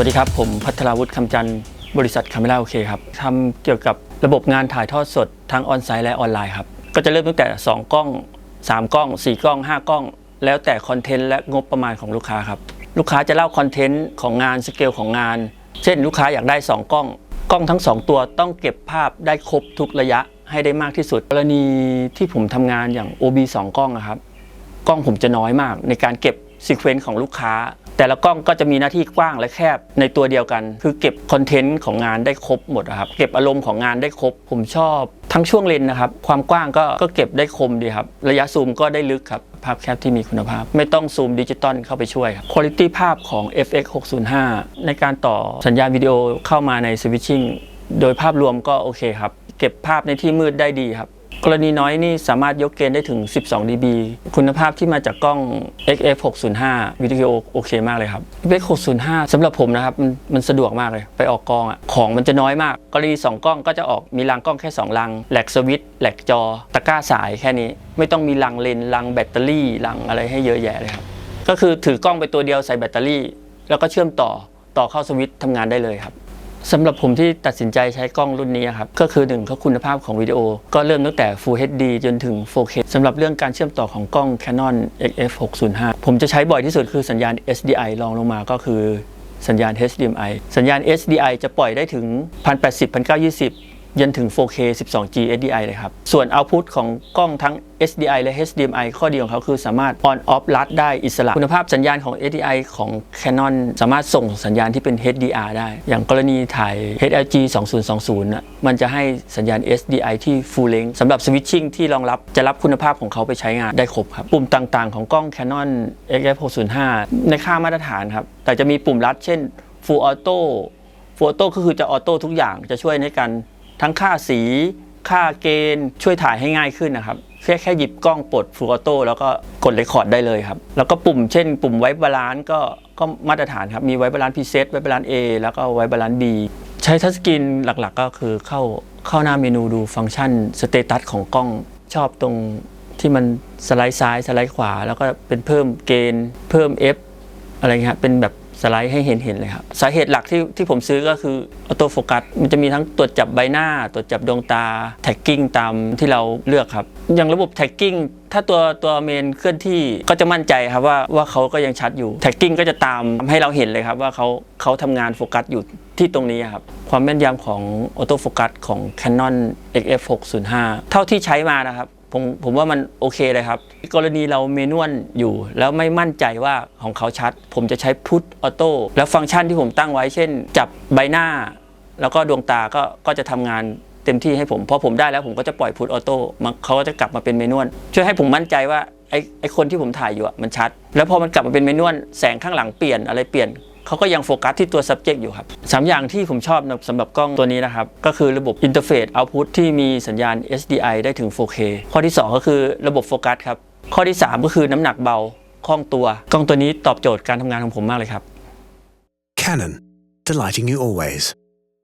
วัสดีครับ ผมพัทราวุฒิคำจันทร์บริษัทคาเมล่าโอเคครับทำเกี่ยวกับระบบงานถ่ายทอดสดทั้งออนไซต์และออนไลน์ครับ ก็จะเริ่มตั้งแต่ 2 กล้อง 3 กล้อง 4 กล้อง 5 กล้อง แล้วแต่คอนเทนต์และงบประมาณของลูกค้าครับ ลูกค้าจะเล่าคอนเทนต์ของงานสเกลของงาน เช่นลูกค้าอยากได้ 2 กล้อง กล้องทั้ง 2 ตัวต้องเก็บภาพได้ครบทุกระยะให้ได้มากที่สุด กรณีที่ผมทำงานอย่าง OB 2 กล้องอะครับ กล้องผมจะน้อยมากในการเก็บ ซีเควนซ์ของลูกค้า แต่ละกล้องก็จะมีหน้าที่กว้างและแคบในตัวเดียวกัน คือเก็บคอนเทนต์ของงานได้ครบหมดครับเก็บอารมณ์ของงานได้ครบ ผมชอบทั้งช่วงเลนนะครับ ความกว้างก็ก็เก็บได้คมดีครับ ระยะซูมก็ได้ลึกครับ ภาพแคปที่มีคุณภาพ ไม่ต้องซูมดิจิตอลเข้าไปช่วยครับคุณภาพภาพของ FX 605ในการต่อสัญญาณวิดีโอเข้ามาในสวิตชิ่งโดยภาพรวมก็โอเคครับ เก็บภาพในที่มืดได้ดีครับ กรณีน้อยนี่สามารถยกเกณฑ์ได้ถึง 12 dB คุณภาพที่มาจากกล้อง XF 605วิดีโอโอเคมากเลยครับ XF 605สำหรับผมนะครับมันมันสะดวกมากเลย ไปออกกองอะของมันจะน้อยมาก กรณี 2 กล้องก็จะออกมีรังกล้องแค่ 2 รังแหลกสวิตช์แหลกจอ ตะกร้าสายแค่นี้ ไม่ต้องมีรังเลนรังแบตเตอรี่รังอะไรให้เยอะแยะเลยครับ ก็คือถือกล้องไปตัวเดียวใส่แบตเตอรี่ แล้วก็เชื่อมต่อต่อเข้าสวิตช์ทำงานได้เลยครับ สำหรับผมที่ตัดสินใจใช้กล้องรุ่นนี้ครับ ก็คือหนึ่งก็คุณภาพของวิดีโอ ก็เริ่มตั้งแต่ Full HD จนถึง 4K สำหรับเรื่องการเชื่อมต่อของกล้อง Canon XF 605ผมจะใช้บ่อยที่สุดคือสัญญาณ SDI รองลงมาก็คือสัญญาณ HDMI สัญญาณ SDI จะปล่อยได้ถึง 1080 1920 ยันถึง 4K 12G SDI เลยครับ ส่วน output ของกล้องทั้ง SDI และ HDMI ข้อดีของเขาคือสามารถ on off ลัดได้อิสระ คุณภาพสัญญาณของ SDI ของ Canon สามารถส่งสัญญาณที่เป็น HDR ได้ อย่างกรณีถ่าย HLG 2020นะมันจะให้สัญญาณ SDI ที่ full length สำหรับ switching ที่รองรับจะรับคุณภาพของเขาไปใช้งานได้ครบครับ ปุ่มต่างๆ ของกล้อง Canon XF 605ในค่ามาตรฐานครับ แต่จะมีปุ่มลัดเช่น full auto full auto ก็คือจะออโต้ทุกอย่างจะช่วยในการ ทั้งค่าสี ค่าเกณฑ์ช่วยถ่ายให้ง่ายขึ้นนะครับแค่แค่หยิบกล้องปลดฟูออโต้แล้วก็กดเรคคอร์ดได้เลยครับ แล้วก็ปุ่มเช่น ปุ่มไว้บาลานซ์ก็ก็มาตรฐานครับ มีไว้บาลานซ์พรีเซตไว้บาลานซ์ A แล้วก็ไว้บาลานซ์ B ใช้ทัชสกรีนหลักๆ ก็คือเข้าเข้าหน้าเมนูดูฟังก์ชันสเตตัสของกล้องชอบตรงที่มันสไลด์ซ้ายสไลด์ขวา แล้วก็เป็นเพิ่มเกณฑ์ เพิ่ม F อะไรเงี้ยครับเป็นแบบ สไลด์ให้เห็นเห็นเลยครับ สาเหตุหลักที่ที่ผมซื้อก็คือออโต้โฟกัสมันจะมีทั้งตรวจจับใบหน้า ตรวจจับดวงตาแท็กกิ้งตามที่เราเลือกครับ อย่างระบบแท็กกิ้งถ้าตัวตัวเมนเคลื่อนที่ก็จะมั่นใจครับว่าว่าเขาก็ยังชัดอยู่แท็กกิ้งก็จะตามให้เราเห็นเลยครับว่าเขาเขาทำงานโฟกัสอยู่ที่ตรงนี้ครับ ความแม่นยำของออโต้โฟกัสของ Canon XF 605 เท่าที่ใช้มานะครับ ผมผมว่ามันโอเคเลยครับ กรณีเราเมนวลอยู่ แล้วไม่มั่นใจว่าของเขาชัด ผมจะใช้พุทออโต้แล้วฟังก์ชันที่ผมตั้งไว้ เช่น จับใบหน้า แล้วก็ดวงตาก็ก็จะทำงานเต็มที่ให้ผมพอผมได้แล้วผมก็จะปล่อยพุทออโต้มันเขาก็จะกลับมาเป็นเมนวลช่วยให้ผมมั่นใจว่าไอไอคนที่ผมถ่ายอยู่อะมันชัด แล้วพอมันกลับมาเป็นเมนวลแสงข้างหลังเปลี่ยนอะไรเปลี่ยน เขาก็ยังโฟกัสที่ตัว subject อยู่ครับสามอย่างที่ผมชอบนะสำหรับกล้องตัวนี้นะครับ ก็คือระบบ interface output ที่มีสัญญาณ SDI ได้ถึง 4K ข้อที่ 2 ก็คือระบบโฟกัสครับ ข้อที่ 3 ก็คือน้ำหนักเบาคล่องตัว กล้องตัวนี้ตอบโจทย์การทำงานของผมมากเลยครับ Canon, delighting you always.